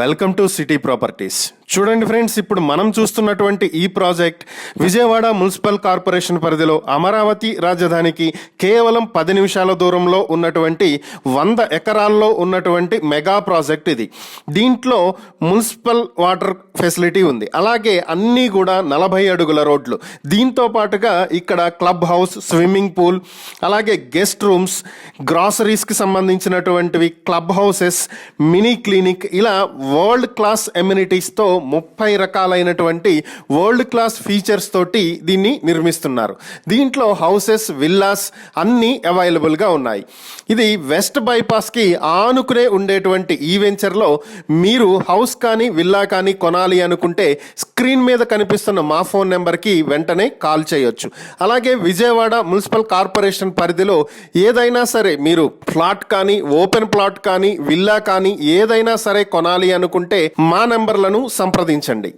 Welcome to city properties. చూడండి friends ఇప్పుడు మనం చూస్తున్నటువంటి ఈ ప్రాజెక్ట్ విజయవాడ మున్సిపల్ కార్పొరేషన్ పరిధిలో అమరావతి రాజధానికి కేవలం పది నిమిషాల దూరంలో ఉన్నటువంటి వంద ఎకరాల్లో ఉన్నటువంటి మెగా ప్రాజెక్ట్ ఇది. దీంట్లో మున్సిపల్ వాటర్ ఫెసిలిటీ ఉంది. అలాగే అన్నీ కూడా నలభై అడుగుల రోడ్లు. దీంతో పాటుగా ఇక్కడ క్లబ్ హౌస్ స్విమ్మింగ్ పూల్ అలాగే గెస్ట్ రూమ్స్ గ్రాసరీస్కి సంబంధించినటువంటివి క్లబ్ హౌసెస్ మినీ క్లినిక్ ఇలా వరల్డ్ క్లాస్ ఎమ్యూనిటీస్తో ముప్పై రకాలైనటువంటి వరల్డ్ క్లాస్ ఫీచర్స్ తోటి దీన్ని నిర్మిస్తున్నారు. దీంట్లో హౌసెస్ విల్లాస్ అన్నీ అవైలబుల్గా ఉన్నాయి. ఇది వెస్ట్ బైపాస్కి ఆనుకునే ఉండేటువంటి ఈ వెంచర్లో మీరు హౌస్ కానీ విల్లా కానీ కొనాలి అనుకుంటే స్క్రీన్ మీద కనిపిస్తున్న మా ఫోన్ నెంబర్కి వెంటనే కాల్ చేయొచ్చు. అలాగే విజయవాడ మున్సిపల్ కార్పొరేషన్ పరిధిలో ఏదైనా సరే మీరు ప్లాట్ కానీ ఓపెన్ ప్లాట్ కానీ విల్లా కానీ ఏదైనా సరే కొనాలి అనుకుంటే మా నెంబర్లను సంప్రదించండి.